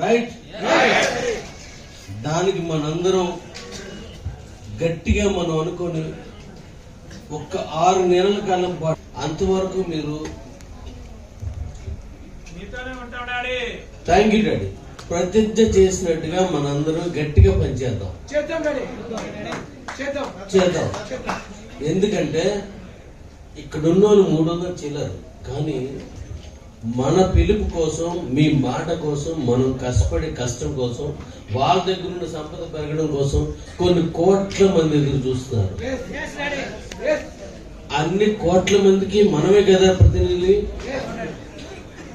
Right దానికి మనందరం గట్టిగా మనం అనుకొని ఒక్క ఆరు నెలల కాలం పాటు అంతవరకు మీరు థ్యాంక్ యూ డాడీ. ప్రతిజ్ఞ చేసినట్టుగా మనందరం గట్టిగా పనిచేద్దాం. చేద్దాం ఎందుకంటే ఇక్కడ ఉన్నోళ్ళు మూడు వందలు చిల్లరు. కానీ మన పిలుపు కోసం మీ మాట కోసం మనం కష్టపడే కష్టం కోసం వాళ్ళ దగ్గర ఉన్న సంపద పెరగడం కోసం కొన్ని కోట్ల మంది ఎదురు చూస్తున్నారు. అన్ని కోట్ల మందికి మనమే కదా ప్రతినిధి.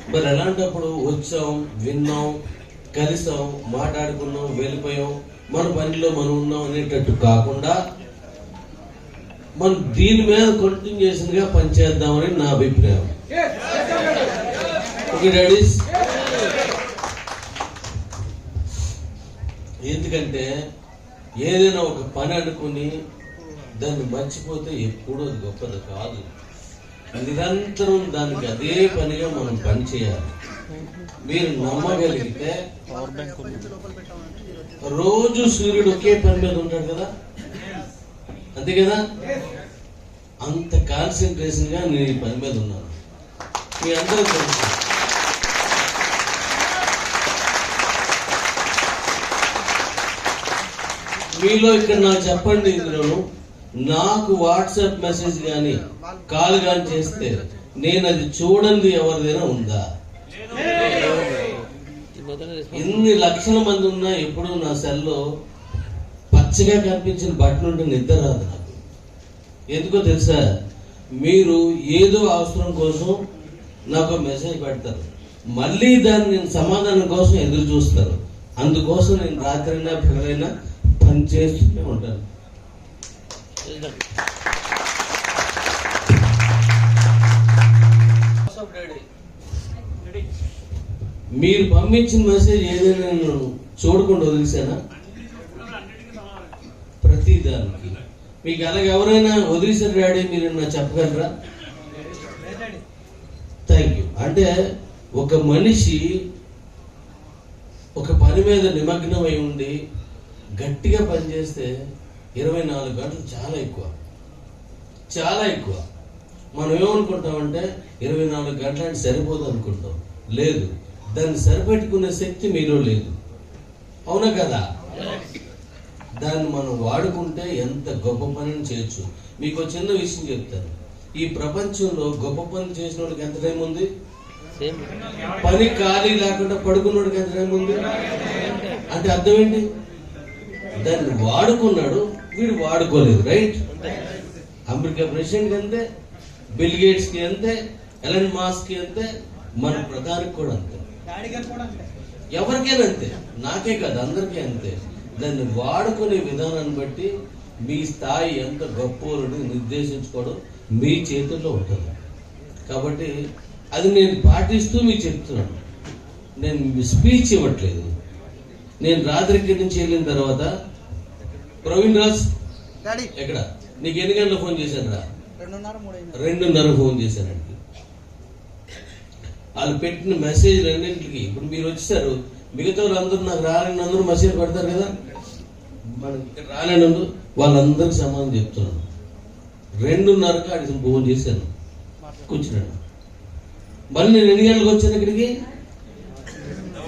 మరి అలాంటప్పుడు వచ్చాం విన్నాం కలిసాం మాట్లాడుకున్నాం వెళ్ళిపోయాం. మన పనిలో మనం ఉన్నాం అనేటట్టు కాకుండా మనం దీని మీద కంటిన్యూషన్గా పనిచేద్దామని నా అభిప్రాయం. ఓకే డాడీస్ ఎందుకంటే ఏదైనా ఒక పని అనుకుని దాన్ని మర్చిపోతే ఎప్పుడూ అది గొప్పది కాదు. నిరంతరం దానికి అదే పనిగా మనం పని చేయాలి మీరు నమ్మగలిగితే రోజు సూర్యుడు ఒకే పని మీద ఉంటాడు కదా? అంతే కదా? అంత కాన్సన్ట్రేషన్గా నేను ఈ పని మీద ఉన్నాను. మీ అందరూ తెలుసు. మీలో ఇక్కడ నాకు చెప్పండి ఇందులో నాకు వాట్సాప్ మెసేజ్ కానీ కాల్ కానీ చేస్తే నేను అది చూడండి ఎవరిదైనా ఉందా? ఎన్ని లక్షల మంది ఉన్నా ఎప్పుడు నా సెల్లో పచ్చగా కనిపించిన బట్టలు ఉంటే నిద్ర రాదు నాకు. ఎందుకో తెలుసా? మీరు ఏదో అవసరం కోసం నాకు మెసేజ్ పెడతారు. మళ్ళీ దాన్ని నేను సమాధానం కోసం ఎదురు చూస్తారు. అందుకోసం నేను రాత్రైనా పిల్లలైనా పని చేస్తూనే ఉంటారు. మీరు పంపించిన మెసేజ్ ఏదైనా నేను చూడకుండా వదిలేసానా ప్రతి దానికి. మీకు అలాగే ఎవరైనా వదిలేసారు డాడీ మీరు నా చెప్పగలరా? థ్యాంక్ యూ అంటే ఒక మనిషి ఒక పని మీద నిమగ్నమై ఉండి గట్టిగా పనిచేస్తే ఇరవై నాలుగు గంటలు చాలా ఎక్కువ. చాలా ఎక్కువ. మనం ఏమనుకుంటామంటే ఇరవై నాలుగు గంటలు అంటే సరిపోదు అనుకుంటాం లేదు. దాన్ని సరిపెట్టుకునే శక్తి మీలో లేదు. అవునా కదా? దాన్ని మనం వాడుకుంటే ఎంత గొప్ప పనిని చేయొచ్చు. మీకు చిన్న విషయం చెప్తాను. ఈ ప్రపంచంలో గొప్ప పని చేసిన వాడికి ఎంత టైం ఉంది? పని ఖాళీ లేకుండా పడుకున్నోడికి ఎంత టైం ఉంది? అంటే అర్థం ఏంటి? దాన్ని వాడుకున్నాడు వీడు వాడుకోలేదు రైట్ అమెరికా ప్రెసిడెంట్ అంతే బిల్ గేట్స్కి అంతే ఎలన్ మాస్క్కి అంతే మన ప్రధానికి కూడా అంతే. ఎవరికైనా అంతే నాకే కాదు అందరికీ అంతే. దాన్ని వాడుకునే విధానాన్ని బట్టి మీ స్థాయి ఎంత గొప్పని నిర్దేశించుకోవడం మీ చేతుల్లో ఉంటుంది. కాబట్టి అది నేను పాటిస్తూ మీకు చెప్తున్నాను. నేను స్పీచ్ ఇవ్వట్లేదు. నేను రాత్రి ఇక్కడి నుంచి వెళ్ళిన తర్వాత ప్రవీణ్ రాజ్? ఎక్కడ? నీకు ఎన్ని గంటలు ఫోన్ చేశాను రా రెండున్నర రెండున్నర ఫోన్ చేశానండి. వాళ్ళు పెట్టిన మెసేజ్ రెండింటికి. ఇప్పుడు మీరు వచ్చేసారు. మిగతా వాళ్ళందరూ నాకు రాలేని అందరూ మెసేజ్ పెడతారు కదా? మనకి ఇక్కడ రాలేని అందరూ వాళ్ళందరికీ సమాధానం చెప్తున్నాను. రెండున్నరకు అడిగి ఫోన్ చేశాను. కూర్చున్నాను మళ్ళీ నేను ఎన్ని గంటలకు వచ్చాను ఇక్కడికి?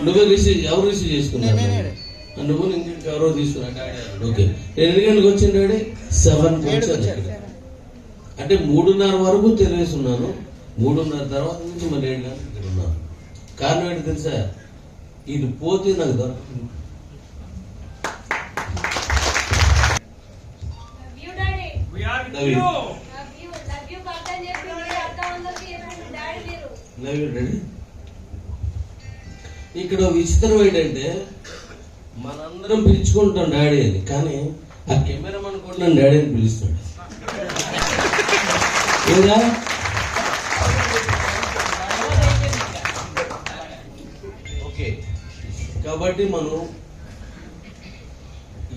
నువ్వే రిసీవ్ ఎవరు రిసీవ్ చేసుకున్నావు నేనే. నువ్వు ఇంటికి ఎవరో అన్నాడు. ఓకే. నేను ఎన్ని గంటలకు వచ్చాను డాడీ సెవెన్ వచ్చాను అంటే మూడున్నర వరకు తెలివేసి ఉన్నాను మూడున్నర తర్వాత నుంచి మరి ఏడు గంటలకు ఇక్కడ ఉన్నాను. కారణం ఏంటి తెలుసా? ఇది పోతే నాకు దొరకదు. ఇక్కడ విచిత్రం ఏంటంటే అందరం పిలుచుకుంటాం డాడీ అని. కానీ ఆ కెమెరామన్ కూడా నన్ను డాడీ అని పిలుస్తాడు. ఏదా ఓకే. కాబట్టి మనం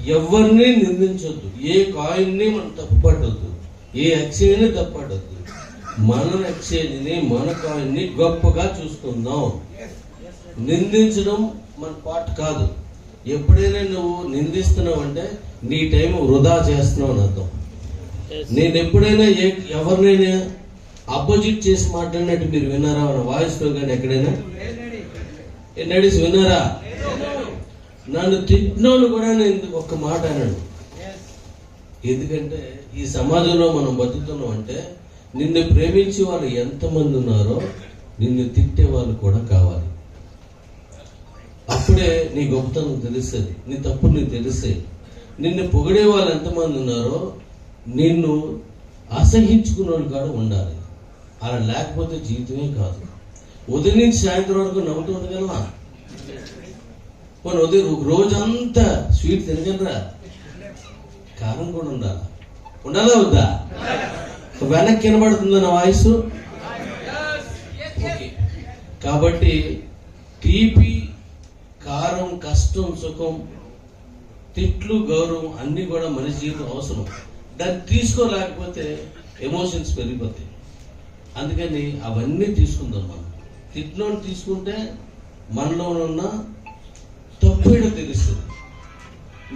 ఎవరిని నిందించొద్దు. ఏ కాయిన్ని మనం తప్పుపట్టొద్దు. ఏ అక్షయని తప్పుపట్టొద్దు. మన అక్షయని మన కాయిన్ని గొప్పగా చూసుకుందాం. నిందించడం మన పాట కాదు. ఎప్పుడైనా నువ్వు నిందిస్తున్నావు అంటే నీ టైం వృధా చేస్తున్నావు అని అర్థం. నేను ఎప్పుడైనా ఎవరినైనా అపోజిట్ చేసి మాట్లాడినట్టు మీరు విన్నారా? మన వాయిస్లో కానీ ఎక్కడైనా? ఏ నడిసి విన్నారా? నన్ను తిట్టినోళ్ళు కూడా నేను ఒక్క మాట అన్నాడు ఎందుకంటే ఈ సమాజంలో మనం బతుకుతున్నాం అంటే నిన్ను ప్రేమించే వాళ్ళు ఎంతమంది ఉన్నారో నిన్ను తిట్టే వాళ్ళు కూడా కావాలి. అప్పుడే నీ గొప్పతనం తెలుస్తుంది నీ తప్పు నీకు తెలుస్తాయి. నిన్ను పొగిడే వాళ్ళు ఎంతమంది ఉన్నారో నిన్ను అసహించుకున్న వాళ్ళు కూడా ఉండాలి. అలా లేకపోతే జీవితమే కాదు. ఉదయం నుంచి సాయంత్రం వరకు నవ్వుతూ ఉండగలవా? పోనీ ఉదయం రోజంతా స్వీట్ తినగలరా? కారం కూడా ఉండాలి? ఉండాలా వద్దా? వెనక్కి వినబడుతుందా నా వాయిస్. కాబట్టి తీపి కారం కష్టం సుఖం తిట్లు గౌరవం అన్ని కూడా మనిషి జీవితం అవసరం. దాన్ని తీసుకోలేకపోతే ఎమోషన్స్ పెరిగిపోతాయి. అందుకని అవన్నీ తీసుకుందాం మనం. తిట్లోని తీసుకుంటే మనలో ఉన్న తప్పేడో తెలుస్తుంది.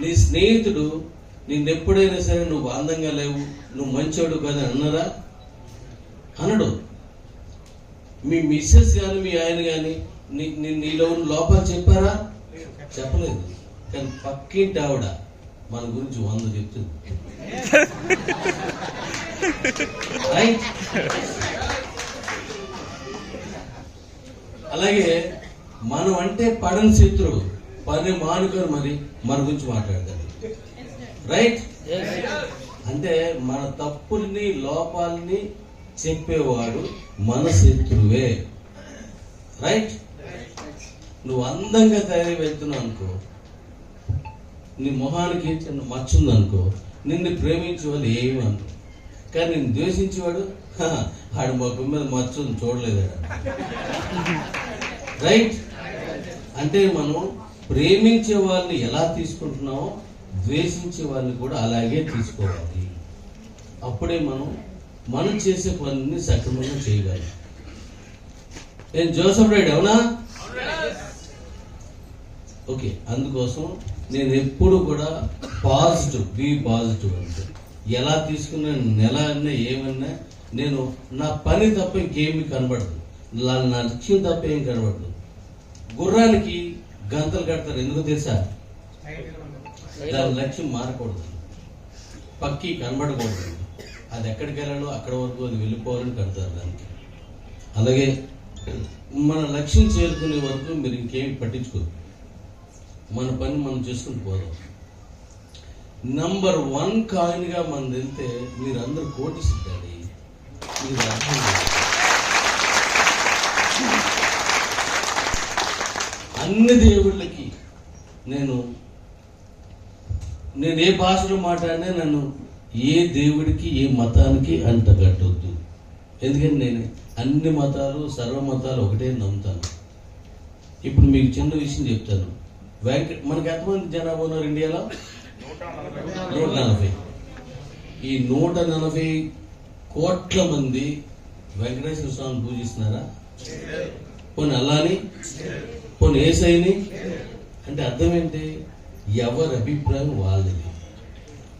నీ స్నేహితుడు నిన్నెప్పుడైనా సరే నువ్వు అందంగా లేవు నువ్వు మంచోడు కదా అన్నారా? అనడు. మీ మిస్సెస్ కానీ మీ ఆయన కానీ నీలో ఉన్న లోపాలు చెప్పారా? చెప్పలేదు. కానీ పక్కింటి ఆవిడ మన గురించి వంద చెప్తుంది. రైట్ అలాగే మనం అంటే పడని శత్రువు. పని మానుకొని మరి మన గురించి మాట్లాడతాడు. రైట్ అంటే మన తప్పుల్ని లోపాలని చెప్పేవాడు మన శత్రువే. రైట్ నువ్వు అందంగా తయారై వెళ్తున్నావు అనుకో నీ మొహానికి చిన్న మచ్చుంది అనుకో నిన్ను ప్రేమించే వాళ్ళు ఏమి అనుకో కానీ నిన్ను ద్వేషించేవాడు ఆడు మా మొఖం మీద మచ్చుంది చూడలేదు. రైట్? అంటే మనం ప్రేమించే వాళ్ళని ఎలా తీసుకుంటున్నామో ద్వేషించే వాళ్ళని కూడా అలాగే తీసుకోవాలి. అప్పుడే మనం మనం చేసే పనిని సక్రమంగా చేయగలం. నేను జోసఫ్ రైడ్ అవునా? ఓకే అందుకోసం నేను ఎప్పుడు కూడా పాజిటివ్ బీ పాజిటివ్ అంటే ఎలా తీసుకున్నా నెల అన్నా ఏమన్నా నేను నా పని తప్ప ఇంకేమీ కనబడదు. నా నా లక్ష్యం తప్ప ఏం కనబడదు. గుర్రానికి గంతలు కడతారు ఎందుకు తెలుసా? దాని లక్ష్యం మారకూడదు. పక్కి కనబడకూడదు. అది ఎక్కడికి వెళ్ళాలో అక్కడ వరకు అది వెళ్ళిపోవాలని కడతారు దానికి. అలాగే మన లక్ష్యం చేరుకునే వరకు మీరు ఇంకేమి పట్టించుకోరు. మన పని మనం చేసుకుని పోదాం. నంబర్ వన్ కాయిన్గా మనం వెళ్తే మీరందరూ కోటిస్తుంటారు మీరు అర్థం అన్ని దేవుళ్ళకి నేను నేను ఏ భాషలో మాట్లాడినా నన్ను ఏ దేవుడికి ఏ మతానికి అంటగట్టొద్దు. ఎందుకంటే నేను అన్ని మతాలు సర్వ మతాలు ఒకటే నమ్ముతాను. ఇప్పుడు మీకు చిన్న విషయం చెప్తాను. వెంకట మనకి ఎంతమంది జనాభా ఉన్నారు ఇండియాలో? నూట నలభై. ఈ నూట నలభై కోట్ల మంది వెంకటేశ్వర స్వామిని పూజిస్తున్నారా? కొన్ని అల్లాని? కొన్ని ఏసైని? అంటే అర్థం ఏంటి ఎవరి అభిప్రాయం వాళ్ళది.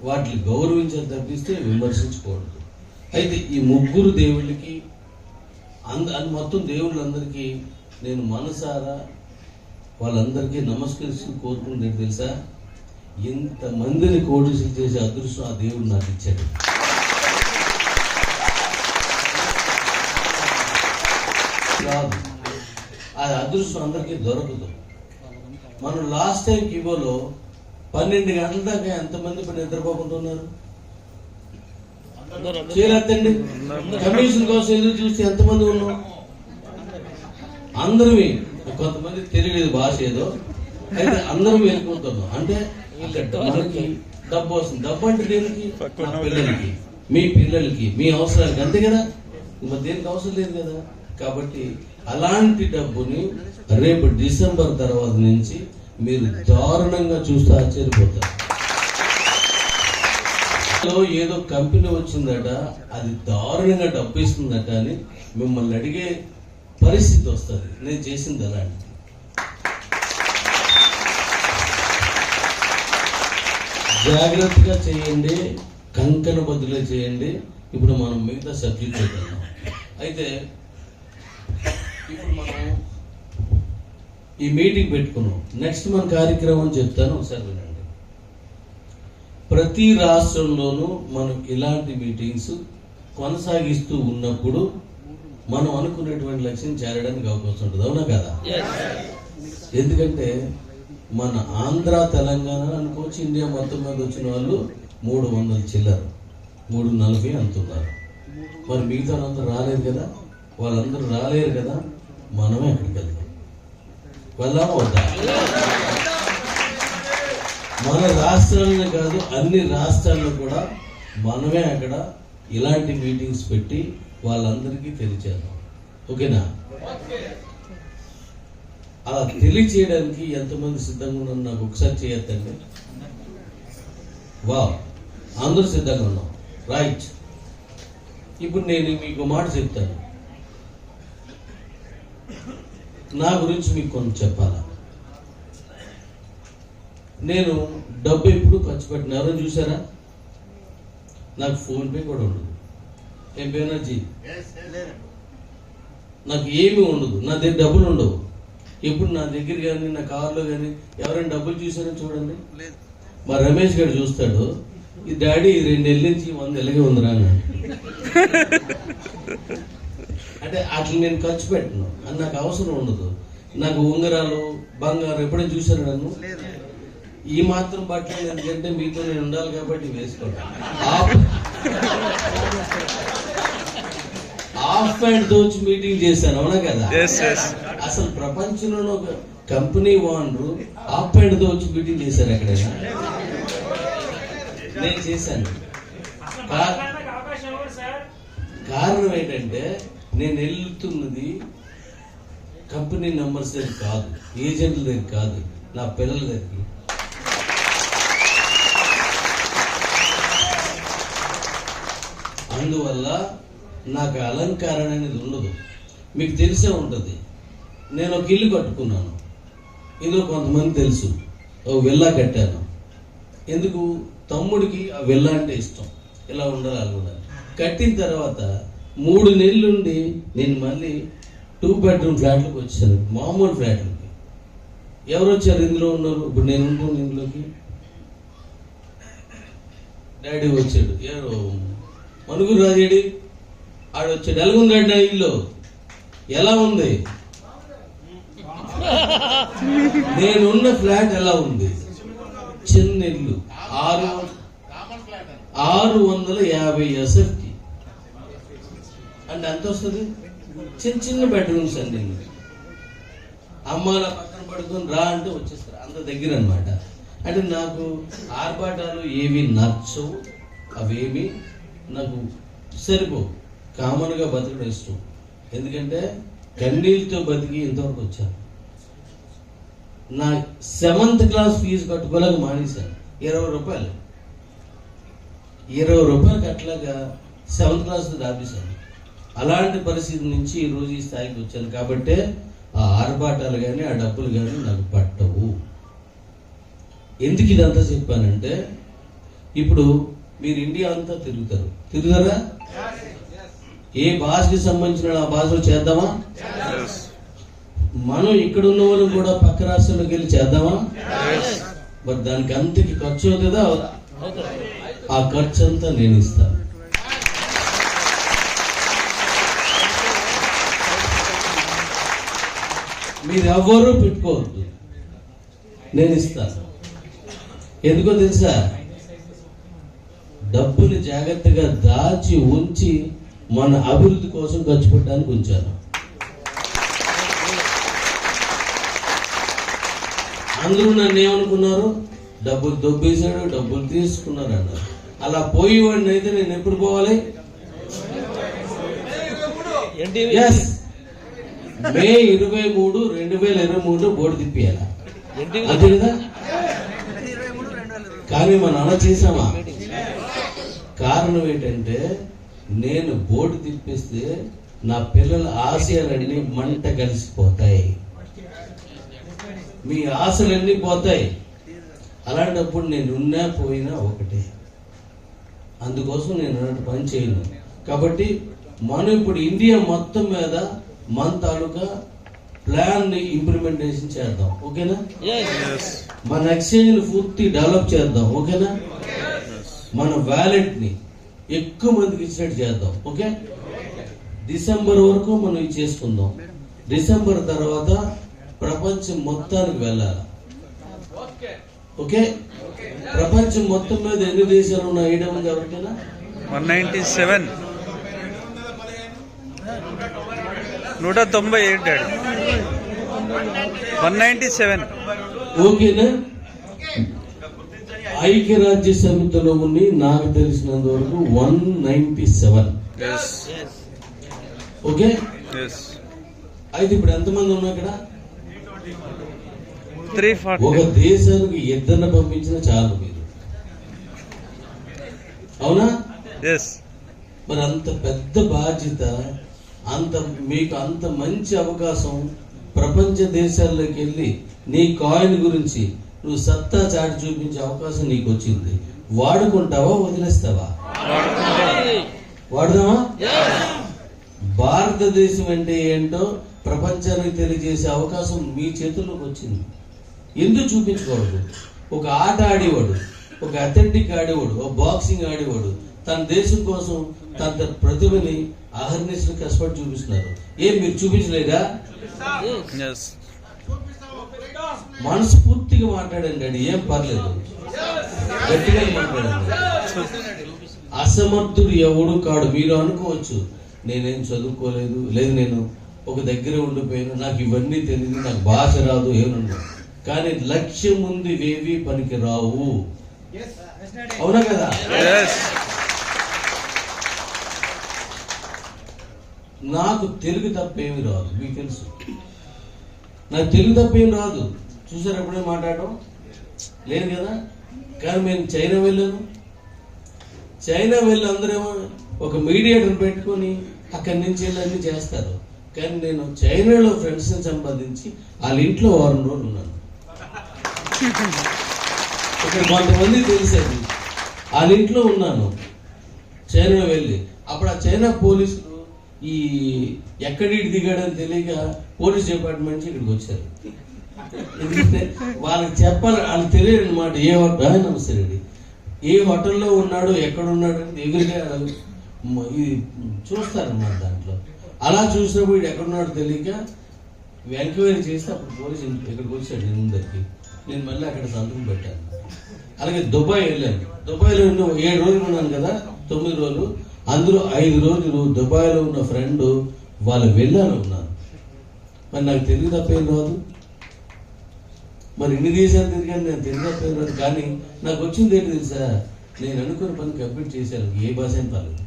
వాటిని గౌరవించాలి తప్పిస్తే విమర్శించకూడదు. అయితే ఈ ముగ్గురు దేవుళ్ళకి అంద మొత్తం దేవుళ్ళందరికీ నేను మనసారా వాళ్ళందరికీ నమస్కరిస్తూ కోరుకుంటే తెలుసా? ఇంతమందిని కోటీసులు చేసే అదృష్టం ఆ దేవుడు నాకు ఇచ్చాడు. రాదు ఆ అదృష్టం అందరికీ దొరకదు. మనం లాస్ట్ టైం కివోలో పన్నెండు గంటల దాకా ఎంతమంది ఇప్పుడు నిద్రపోకుంటున్నారు చేయలేదండి కమిషన్ కోసం ఎదురు చూస్తే ఎంతమంది ఉన్నాం? అందరమే. కొంతమంది తెలియలేదు భాష ఏదో. అయితే అందరం వెళ్ళిపోతున్నాం అంటే మనకి డబ్బు వస్తుంది. డబ్బు అంటే దేనికి? నా పిల్లలకి. మీ పిల్లలకి. మీ అవసరాలకి. అంతే కదా? ఇంకా దేనికి అవసరం లేదు కదా? కాబట్టి అలాంటి డబ్బుని రేపు డిసెంబర్ తర్వాత నుంచి మీరు దారుణంగా చూస్తే ఆశ్చర్యపోతారు. ఏదో కంపెనీ వచ్చిందట. అది దారుణంగా డబ్బు ఇస్తుందట అని మిమ్మల్ని అడిగే పరిస్థితి వస్తుంది. నేను చేసింది అలాంటిది జాగ్రత్తగా చేయండి కంకణ బదులు చేయండి. ఇప్పుడు మనం మిగతా సబ్జెక్ట్ చేద్దాం. అయితే ఇప్పుడు మనం ఈ మీటింగ్ పెట్టుకున్నాం. నెక్స్ట్ మన కార్యక్రమం చెప్తాను ఒకసారి వినండి. ప్రతి రాష్ట్రంలోనూ మనం ఇలాంటి మీటింగ్స్ కొనసాగిస్తూ ఉన్నప్పుడు మనం అనుకున్నటువంటి లక్ష్యం చేరడానికి అవకాశం ఉంటుంది. అవునా కదా? ఎందుకంటే మన ఆంధ్ర తెలంగాణ అనుకోవచ్చు ఇండియా మొత్తం మీద వచ్చిన వాళ్ళు మూడు వందల చిల్లర మూడు నలభై అంటున్నారు. మరి మిగతా వాళ్ళందరూ రాలేదు కదా? వాళ్ళందరూ రాలేరు కదా? మనమే అక్కడికి వెళ్దాం వెళ్దామా వద్దా? మన రాష్ట్రాలను కాదు అన్ని రాష్ట్రాల్లో కూడా మనమే అక్కడ ఇలాంటి మీటింగ్స్ పెట్టి వాళ్ళందరికీ తెలియచేద్దాం. ఓకేనా? అలా తెలియచేయడానికి ఎంతమంది సిద్ధంగా ఉన్నారు నాకు ఒకసారి చేయొద్దండి. వా అందరూ సిద్ధంగా ఉన్నాం. రైట్ ఇప్పుడు నేను మీకు మాట చెప్తాను. నా గురించి మీకు కొంచెం చెప్పాలా? నేను డబ్బు ఎప్పుడు ఖర్చు పెట్టిన. ఎవరైనా చూసారా? నాకు ఫోన్పే కూడా ఉండదు. ఏం బెనర్జీ నాకు ఏమీ ఉండదు. నా దగ్గర డబ్బులు ఉండవు. ఎప్పుడు నా దగ్గర కానీ నా కార్లో కానీ ఎవరైనా డబ్బులు చూసారో చూడండి. మా రమేష్ గారు చూస్తాడు. ఈ డాడీ రెండు నెలల నుంచి వంద ఎలాగే ఉందిరా అంటే అట్లా నేను ఖర్చు పెట్టను. అని నాకు అవసరం ఉండదు. నాకు ఉంగరాలు బంగారం ఎప్పుడైనా చూసారు నన్ను? ఈ మాత్రం బట్టలు ఎందుకంటే మీతో నేను ఉండాలి కాబట్టి వేసుకోండి ఆఫ్ ఆఫ్ ప్యాంట్ దోచి మీటింగ్ చేశాను అవునా కదా? అసలు ప్రపంచంలో కంపెనీ ఓనరు ఆఫ్ ప్యాంట్ దోచి మీటింగ్ చేశారు ఎక్కడైనా? నేను చేశాను. కారణం ఏంటంటే నేను వెళ్తున్నది కంపెనీ నెంబర్స్ దగ్గర కాదు ఏజెంట్ల దగ్గర కాదు నా పిల్లల దగ్గర. అందువల్ల నాకు అలంకారం అనేది ఉండదు. మీకు తెలిసే ఉంటుంది. నేను ఒక ఇల్లు కట్టుకున్నాను. ఇందులో కొంతమంది తెలుసు. ఒక విల్లా కట్టాను. ఎందుకు? తమ్ముడికి ఆ విల్లా అంటే ఇష్టం. ఇలా ఉండాలి అలా ఉండాలి. కట్టిన తర్వాత మూడు నెలలుండి నేను మళ్ళీ టూ బెడ్రూమ్ ఫ్లాట్లకు వచ్చాను. మామూలు ఫ్లాట్లకి ఎవరు వచ్చారు ఇందులో ఉన్నారు? ఇప్పుడు నేను ఉంటాను ఇందులోకి. డాడీ వచ్చాడు. ఎవరు? మనుగురు రాజేడి. ఆడు వచ్చాడు ఎలాగుంది డాడీ నా ఇల్లు ఎలా ఉంది? నేనున్న ఫ్లాట్ ఎలా ఉంది? చిన్న ఇల్లు ఆరు ఆరు వందల యాభై ఎస్ఎఫ్టి. అంటే ఎంత వస్తుంది? చిన్న చిన్న బెడ్రూమ్స్ అండి అమ్మాల పక్కన పడుకొని రా అంటే వచ్చేస్తారు. అంత దగ్గర అనమాట అంటే నాకు ఆర్భాటాలు ఏవి నచ్చవు అవేమి నాకు సరిపోవు. కామన్గా బతకడం ఇష్టం. ఎందుకంటే కన్నీళ్ళతో బతికి ఇంతవరకు వచ్చాను. నా సెవెంత్ క్లాస్ ఫీజు కట్టుకోలేక మానేశాను. ఇరవై రూపాయలు. ఇరవై రూపాయలు అట్లాగా సెవెంత్ క్లాస్ దాపేశాను. అలాంటి పరిస్థితి నుంచి ఈ రోజు ఈ స్థాయికి వచ్చాను. కాబట్టే ఆ ఆర్భాటాలు కానీ ఆ డబ్బులు కానీ నాకు పట్టవు. ఎందుకు ఇదంతా చెప్పానంటే ఇప్పుడు మీరు ఇండియా అంతా తిరుగుతారు. తిరుగుతారా? ఏ భాషకి సంబంధించిన ఆ భాషలో చేద్దామా? మనం ఇక్కడ ఉన్న వాళ్ళం కూడా పక్క రాష్ట్రంలోకి వెళ్ళి చేద్దామా? మరి దానికి అంతకి ఖర్చు అవుతుందా? ఆ ఖర్చు అంతా నేను ఇస్తాను. మీరు ఎవ్వరూ పెట్టుకోవద్దు. నేను ఇస్తాను. ఎందుకో తెలుసా? డబ్బుని జాగ్రత్తగా దాచి ఉంచి మన అభివృద్ధి కోసం ఖర్చు పెట్టడానికి ఉంచాను అందరూ నన్ను ఏమనుకున్నారు? డబ్బులు దొబ్బేశాడు డబ్బులు తీసుకున్నారు అన్నారు. అలా పోయేవాడిని అయితే నేను ఎప్పుడు పోవాలి. మే ఇరవై మూడు రెండు వేల ఇరవై మూడు బోర్డు తిప్పియాలా? అంతే కదా? కానీ మన అలా చేసామా కారణం ఏంటంటే నేను బోర్డు తిప్పిస్తే నా పిల్లల ఆశయాలన్నీ మంట కలిసిపోతాయి. మీ ఆశలన్నీ పోతాయి. అలాంటప్పుడు నేను ఉన్నా పోయినా ఒకటే. అందుకోసం నేను అలాంటి పని చేయను. కాబట్టి మనం ఇప్పుడు ఇండియా మొత్తం మీద మన తాలూకా ప్లాన్ని ఇంప్లిమెంటేషన్ చేద్దాం. ఓకేనా? మన ఎక్స్చేంజ్ పూర్తి డెవలప్ చేద్దాం. ఓకేనా? మన వ్యాలెట్ని ఎక్కువ మందికి ఇచ్చినట్టు చేద్దాం. ఓకే? డిసెంబర్ వరకు మనం ఇది చేసుకుందాం. డిసెంబర్ తర్వాత ప్రపంచం మొత్తానికి వెళ్ళాలి. ఓకే? ప్రపంచం మొత్తం మీద ఎన్ని దేశాలు ఉన్నాయి? ఐడియా ఉంది ఎవరికైనా? One ninety seven. నూట తొంభై ఏడు వన్ నైంటీ సెవెన్. ఓకేనా? ఐక్యరాజ్య సమితిలో ఉండి నాకు తెలిసినంత వరకు వన్ నైన్టీ సెవెన్. ఓకే? అయితే ఇప్పుడు ఎంతమంది ఉన్నా ఇక్కడ? ఒక దేశానికి ఇద్దరిని పంపించిన చాలు మీరు. అవునా? మరి అంత పెద్ద బాధ్యత అంత మీకు అంత మంచి అవకాశం ప్రపంచ దేశాల్లోకి వెళ్ళి నీ కాయిన్ గురించి నువ్వు సత్తా చాటి చూపించే అవకాశం నీకు వచ్చింది వాడుకుంటావా వదిలేస్తావా? వాడదామా? భారతదేశం అంటే ఏంటో ప్రపంచానికి తెలియజేసే అవకాశం మీ చేతుల్లోకి వచ్చింది. ఎందుకు చూపించకూడదు? ఒక ఆట ఆడేవాడు ఒక అథ్లెటిక్ ఆడేవాడు ఒక బాక్సింగ్ ఆడేవాడు తన దేశం కోసం తన ప్రతిభని అహర్నిశలు కష్టపడి చూపిస్తున్నారు. ఏం మీరు చూపించలేదా? మనస్ఫూర్తిగా మాట్లాడండి అండి ఏం పర్లేదు. గట్టిగా మాట్లాడండి. అసమర్థుడు ఎవడు కాడు మీరు అనుకోవచ్చు. నేనేం చదువుకోలేదు లేదు నేను ఒక దగ్గర ఉండిపోయాను నాకు ఇవన్నీ తెలియదు నాకు భాష రాదు ఏమన్నా కానీ లక్ష్యం ఉంది వేవి పనికి రావు. అవునా కదా? నాకు తెలుగు తప్ప ఏమి రాదు మీకు తెలుసు. నాకు తెలుగు తప్ప రాదు. చూసారు ఎప్పుడే మాట్లాడటం? లేదు కదా? కానీ నేను చైనా వెళ్ళాను చైనా వెళ్ళి అందరేమో ఒక మీడియేటర్ పెట్టుకొని అక్కడి నుంచి వెళ్ళి చేస్తారు. కానీ నేను చైనాలో ఫ్రెండ్స్ని సంపాదించి వాళ్ళ ఇంట్లో వారం రోజులు ఉన్నాను. ఇక్కడ కొంతమంది తెలిసేది వాళ్ళ ఇంట్లో ఉన్నాను. చైనా వెళ్ళి. అప్పుడు ఆ చైనా పోలీసులు ఈ ఎక్కడికి దిగాడని తెలియక పోలీస్ డిపార్ట్మెంట్ నుంచి ఇక్కడికి వచ్చారు. ఎందుకంటే వాళ్ళకి చెప్పాలి వాళ్ళకి తెలియదు అనమాట ఏ హోటల్ నమస్తే ఏ హోటల్లో ఉన్నాడు ఎక్కడ ఉన్నాడు అని ఎదురుగా మ- ఇది చూస్తారన్నమాట దాంట్లో. అలా చూసినప్పుడు వీడు ఎక్కడున్నాడో తెలియక ఎంక్వైరీ చేస్తే అప్పుడు పోలీసు ఇక్కడికి వచ్చాడు నేను నేను మళ్ళీ అక్కడ సంతకం పెట్టాను. అలాగే దుబాయ్ వెళ్ళాను. దుబాయ్లో ఉన్న ఏడు రోజులు ఉన్నాను కదా తొమ్మిది రోజులు. అందులో ఐదు రోజులు దుబాయ్లో ఉన్న ఫ్రెండ్ వాళ్ళు వెళ్ళాను ఉన్నాను. మరి నాకు తెలుగు తప్ప ఏం రాదు. మరి ఇన్ని దేశాలు తిరిగాను నేను తెలుగు కానీ నాకు వచ్చింది ఏంటి తెలుసా? నేను అనుకున్న పని కంప్లీట్ చేశాను. ఏ భాష అయిన పర్లేదు.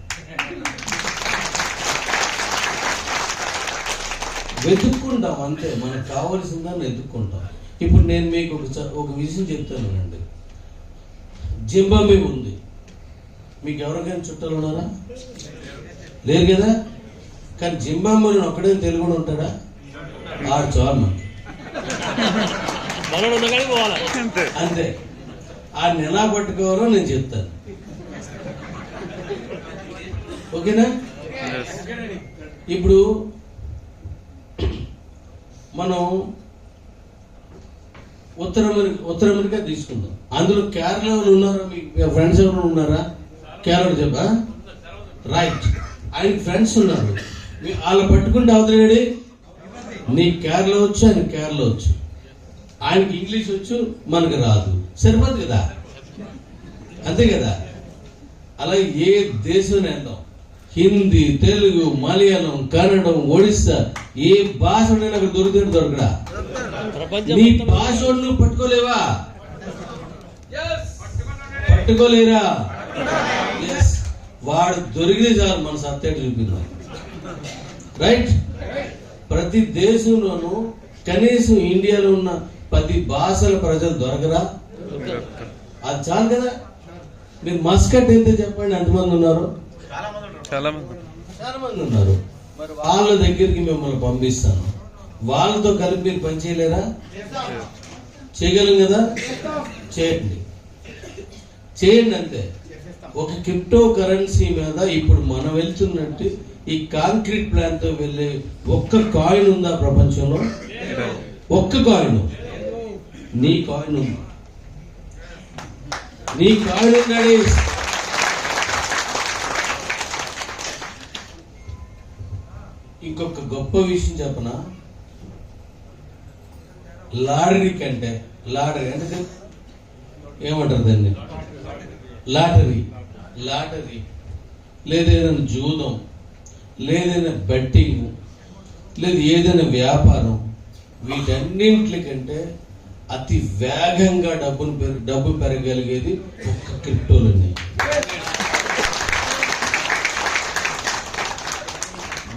వెతుక్కుంటాం అంతే. మనకు కావలసిందని వెతుక్కుంటాం. ఇప్పుడు నేను మీకు ఒక ఒక విషయం చెప్తానండి జింబాబే ఉంది. మీకు ఎవరికైనా చుట్టాలు ఉన్నారా? లేరు కదా? కానీ జింబాబేలో ఒక్కడే తెలుగు ఉంటాడా? ఆడు చాలు మనకి అంతే. అంతే. ఆడిని ఎలా పట్టుకోవాలో నేను చెప్తాను. ఓకేనా? ఇప్పుడు మనం ఉత్తర అమెరికా ఉత్తర అమెరికా తీసుకుందాం. అందులో కేరళ వాళ్ళు ఉన్నారా మీకు ఫ్రెండ్స్ ఎవరు ఉన్నారా? కేరళ చెప్పా? రైట్ ఆయనకి ఫ్రెండ్స్ ఉన్నారు. మీ- వాళ్ళు పట్టుకుంటే అవతలేడి. నీ కేరళ వచ్చు ఆయన కేరళ వచ్చు. ఆయనకి ఇంగ్లీష్ వచ్చు మనకు రాదు. సరిపోదు కదా? అంతే కదా? అలాగే ఏ దేశం వెళ్దాం హిందీ తెలుగు మలయాళం కన్నడం ఒడిస్సా ఏ భాష అక్కడ దొరికితే దొరకడా? నీ భాష నువ్వు పట్టుకోలేవా? పట్టుకోలేరా. వాడు దొరికితే చాలు మన సత్యాడు చూపిందాం రైట్ ప్రతి దేశంలోనూ కనీసం ఇండియాలో ఉన్న పది భాషల ప్రజలు దొరకరా? అది చాలు కదా. మీరు మస్కట్ అయితే చెప్పండి ఎంతమంది ఉన్నారు? చాలా మంది ఉన్నారు. మరి వాళ్ళ దగ్గరికి మిమ్మల్ని పంపిస్తాను. వాళ్ళతో కలిపి మీరు పని చేయలేరా? చేయగలం కదా? చేయండి. చేయండి అంతే. ఒక క్రిప్టో కరెన్సీ మీద ఇప్పుడు మనం వెళ్తున్నట్టు ఈ కాంక్రీట్ ప్లాన్తో వెళ్ళే ఒక్క కాయిన్ ఉందా ప్రపంచంలో? ఒక్క కాయిన్. నీ కాయిన్ నీ కాయిన్ ఉన్నాడు ఇంకొక గొప్ప విషయం చెప్పనా? లాటరీ కంటే లాటరీ అంటే ఏమంటారు దాన్ని? లాటరీ. లాటరీ. లేదైనా జూదం లేదైనా బెట్టింగ్ లేదు ఏదైనా వ్యాపారం వీటన్నింటికంటే అతి వేగంగా డబ్బును డబ్బు పెరగలిగేది ఒక్క క్రిప్టోలోనే.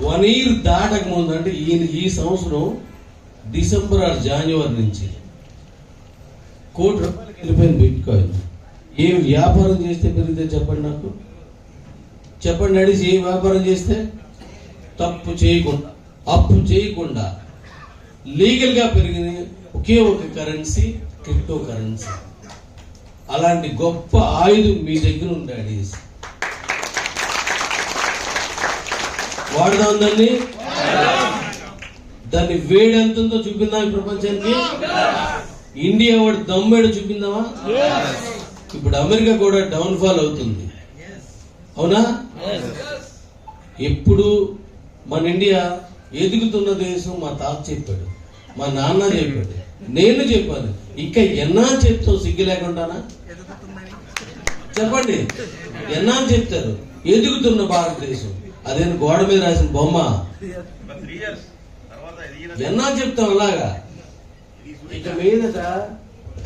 వన్ ఇయర్ దాటక ముందు అంటే ఈ ఈ సంవత్సరం డిసెంబర్ ఆర్ జనవరి నుంచి కోటి రూపాయలు వెళ్ళిపోయింది బిట్ కాయిన్ ఏం వ్యాపారం చేస్తే పెరిగితే చెప్పండి నాకు? చెప్పండి అడిసి ఏం వ్యాపారం చేస్తే? తప్పు చేయకుండా అప్పు చేయకుండా లీగల్గా పెరిగింది ఒకే ఒక కరెన్సీ క్రిప్టో కరెన్సీ అలాంటి గొప్ప ఆయుధం మీ దగ్గర ఉంది అడిసి వాడదాం దాన్ని? దాన్ని వేడి ఎంత ఉందో చూపిందాం ఈ ప్రపంచానికి? ఇండియా వాడు దమ్మేడు చూపిందామా? ఇప్పుడు అమెరికా కూడా డౌన్ ఫాల్ అవుతుంది. అవునా? ఎప్పుడు మన ఇండియా ఎదుగుతున్న దేశం మా తాత చెప్పాడు. మా నాన్న చెప్పాడు. నేను చెప్పాను. ఇంకా ఎన్నా చెప్తావు సిగ్గు లేకుండానా? చెప్పండి. ఎన్నా చెప్తారు. ఎదుగుతున్న భారతదేశం. అదేం గోడ మీద రాసిన బొమ్మ. ఎన్నా చెప్తాం అలాగా? ఇక మీదట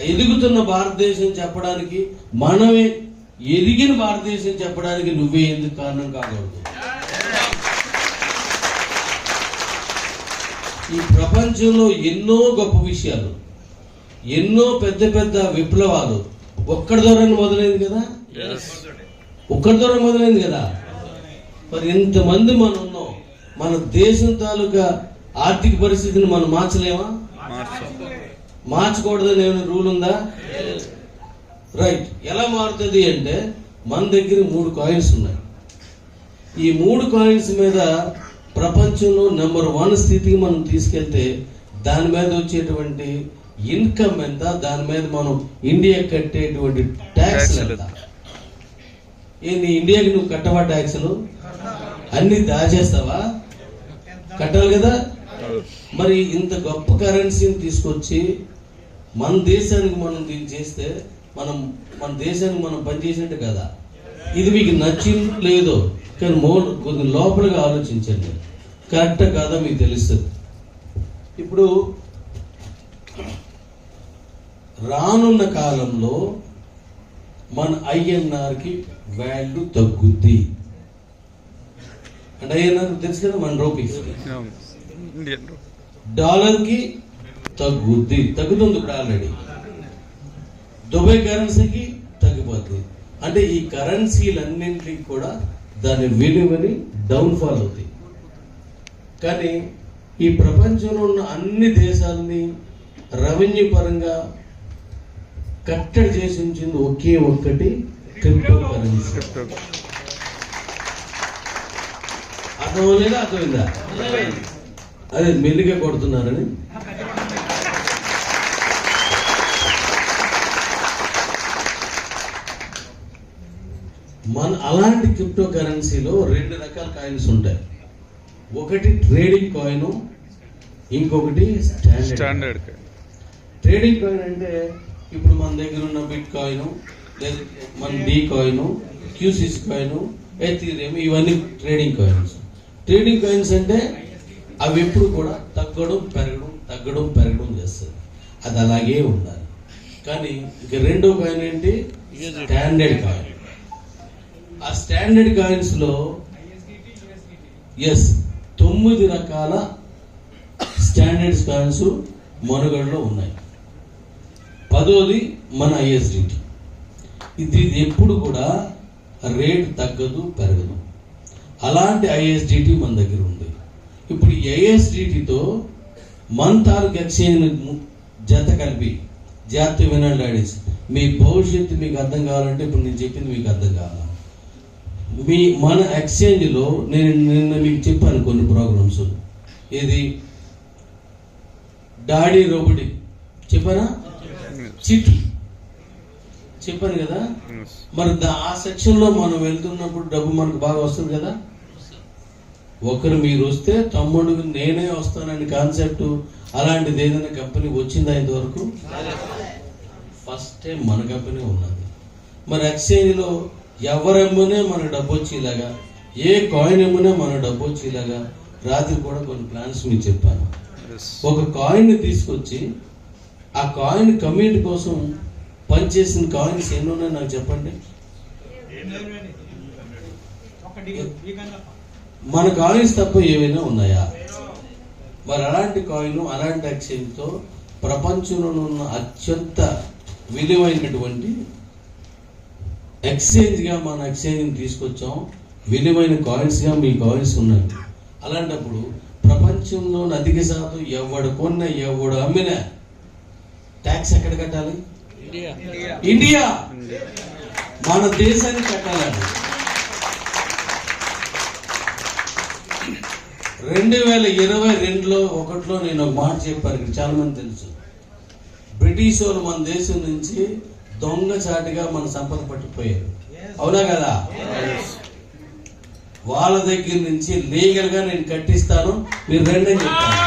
ఎదుగుతున్న భారతదేశం చెప్పడానికి మనమే ఎదిగిన భారతదేశం చెప్పడానికి నువ్వే ఎందుకు కారణం కాకూడదు? ఈ ప్రపంచంలో ఎన్నో గొప్ప విషయాలు ఎన్నో పెద్ద పెద్ద విప్లవాలు. ఒక్కడి ద్వారా మొదలైంది కదా? ఒక్కడి ద్వారా మొదలైంది కదా? మరి ఇంతమంది మనం ఉన్నాం. మన దేశం తాలూకా ఆర్థిక పరిస్థితిని మనం మార్చలేమా? మార్చాం మార్చకూడదని ఏమైనా రూల్ ఉందా? రైట్ ఎలా మారుతుంది అంటే మన దగ్గర మూడు కాయిన్స్ ఉన్నాయి. ఈ మూడు కాయిన్స్ మీద ప్రపంచంలో నెంబర్ వన్ స్థితికి మనం తీసుకెళ్తే దాని మీద వచ్చేటువంటి ఇన్కమ్ ఎంత? దాని మీద మనం ఇండియా కట్టేటువంటి ట్యాక్స్ ఎంత? ఏంది ఇండియాకి నువ్వు కట్టవా ట్యాక్స్లు అన్ని దాచేస్తావా? కట్టాలి కదా? మరి ఇంత గొప్ప కరెన్సీని తీసుకొచ్చి మన దేశానికి మనం దీన్ని చేస్తే మనం మన దేశానికి మనం పనిచేసినట్టు కదా? ఇది మీకు నచ్చిందో లేదో కానీ మో కొద్ది లోపలిగా ఆలోచించండి. కరెక్ట్ కాదా మీకు తెలుస్తుంది? ఇప్పుడు రానున్న కాలంలో మన ఐఎన్ఆర్కి వాల్యూ తగ్గుద్ది. అంటే ఐఎన్ఆర్ తెలుసు కదా మన రూపీస్ డాలర్కి డాలర్కి తగ్గుద్ది. తగ్గుతుంది ఇప్పుడు ఆల్రెడీ. దుబాయ్ కరెన్సీకి తగ్గిపోతుంది అంటే ఈ కరెన్సీలన్నింటికి కూడా దాని విలువని డౌన్ ఫాల్ అవుతాయి. కానీ ఈ ప్రపంచంలో ఉన్న అన్ని దేశాలని రెవెన్యూ పరంగా కట్టడి చేసి ఉంచింది ఒకే ఒక్కటి క్రిప్టో కరెన్సీ. అర్థమవులేదా అర్థమైందా? అదే మెల్లిగా కొడుతున్నారని. మన అలాంటి క్రిప్టో కరెన్సీలో రెండు రకాల కాయిన్స్ ఉంటాయి. ఒకటి ట్రేడింగ్ కాయిన్ ఇంకొకటి స్టాండర్డ్ స్టాండర్డ్ ట్రేడింగ్ కాయిన్ అంటే ఇప్పుడు మన దగ్గర ఉన్న బిట్ కాయిన్ లేదా మన డి కాయిన్ క్యూసిస్ కాయిన్ ఎథీరియం ఇవన్నీ ట్రేడింగ్ కాయిన్స్ ట్రేడింగ్ కాయిన్స్ అంటే అవి ఎప్పుడు కూడా తగ్గడం పెరగడం తగ్గడం పెరగడం చేస్తుంది అది అలాగే ఉండాలి. కానీ ఇక రెండో కాయిన్ ఏంటి? స్టాండర్డ్ కాయిన్ ఆ స్టాండర్డ్ కాయిన్స్లో ఎస్ తొమ్మిది రకాల స్టాండర్డ్ కాయిన్స్ మనుగడలో ఉన్నాయి. పదోది మన ఐఎస్డిటి ఇది ఎప్పుడు కూడా రేట్ తగ్గదు పెరగదు. అలాంటి ఐఎస్డిటి మన దగ్గర ఉంది. ఇప్పుడు ఈ ఐఎస్డిటితో మన తాలూకు ఎక్స్చేంజ్ జత కలిపి జాతీయ వినండి డాడీస్ మీ భవిష్యత్తు మీకు అర్థం కావాలంటే ఇప్పుడు నేను చెప్పింది మీకు అర్థం కావాలి? మీ మన ఎక్స్చేంజ్లో నేను నిన్న మీకు చెప్పాను కొన్ని ప్రోగ్రామ్స్ ఏది? డాడీ రోబోటి చెప్పానా? చిట్. చెప్పాను కదా? మరి దా- ఆ సెక్షన్లో మనం వెళ్తున్నప్పుడు డబ్బు మనకు బాగా వస్తుంది కదా? ఒకరు మీరు వస్తే తమ్ముడు నేనే వస్తానని కాన్సెప్ట్ అలాంటిది ఏదైనా కంపెనీ వచ్చిందా ఇంతవరకు? ఫస్ట్ టైం మన కంపెనీ ఉన్నది. మరి ఎక్స్చేంజ్లో ఎవరెమ్మనే మన డబ్బు వచ్చేలాగా ఏ కాయిన్ ఎమ్మనే మన డబ్బు వచ్చేలాగా రాత్రి కూడా కొన్ని ప్లాన్స్ మీకు చెప్పాను. ఒక కాయిన్ తీసుకొచ్చి ఆ కాయిన్ కమ్యూనిటీ కోసం పనిచేసిన కాయిన్స్ ఎన్ని ఉన్నాయో నాకు చెప్పండి? మన కాయిన్స్ తప్ప ఏమైనా ఉన్నాయా? మరి అలాంటి కాయిన్ అలాంటి ఎక్స్చేంజ్తో ప్రపంచంలో ఉన్న అత్యంత విలువైనటువంటి ఎక్స్చేంజ్గా మన ఎక్స్చేంజ్ని తీసుకొచ్చాం. విలువైన కాయిన్స్గా మీ కాయిన్స్ ఉన్నాయి. అలాంటప్పుడు ప్రపంచంలో అధిక శాతం ఎవడు కొన్న ఎవడు అమ్మినా ట్యాక్స్ ఎక్కడ కట్టాలి? ఇండియా మన దేశానికి కట్టాలండి. రెండు వేల ఇరవై రెండులో ఒకటిలో నేను ఒక మాట చెప్పాను ఇక్కడ చాలా మంది తెలుసు. బ్రిటిష్ వాళ్ళు మన దేశం నుంచి దొంగచాటుగా మన సంపద పట్టుకుపోయారు అవునా కదా? వాళ్ళ దగ్గర నుంచి లీగల్గా నేను కట్టిస్తాను మీరు రండి అని చెప్పాను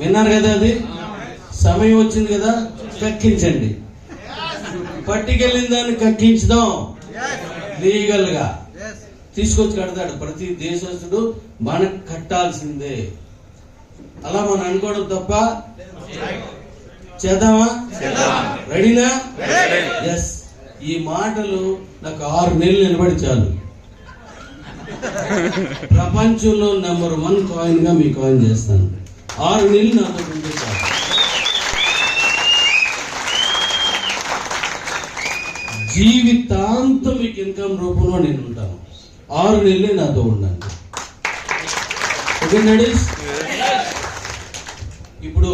విన్నారు కదా అది? సమయం వచ్చింది కదా కక్కించండి. పట్టుకెళ్ళిన దాన్ని కక్కించుదాం. లీగల్గా తీసుకొచ్చి కడతాడు. ప్రతి దేశస్తుడు మనకు కట్టాల్సిందే. అలా మనం అనుకోవడం తప్ప చేద్దామా? రెడీనా ఎస్ ఈ మాటలు నాకు ఆరు నెలలు నిలబడి చాలు. ప్రపంచంలో నెంబర్ వన్ కాయిన్గా మీ కాయిన్ చేస్తాను. ఆరు నెలలు నాతో ఉంటే చాలు. జీవితాంతం మీకు ఇన్కమ్ రూపంలో నేను ఉంటాను. ఆరు నెలలే నాతో ఉండండి. ఓకే ఇప్పుడు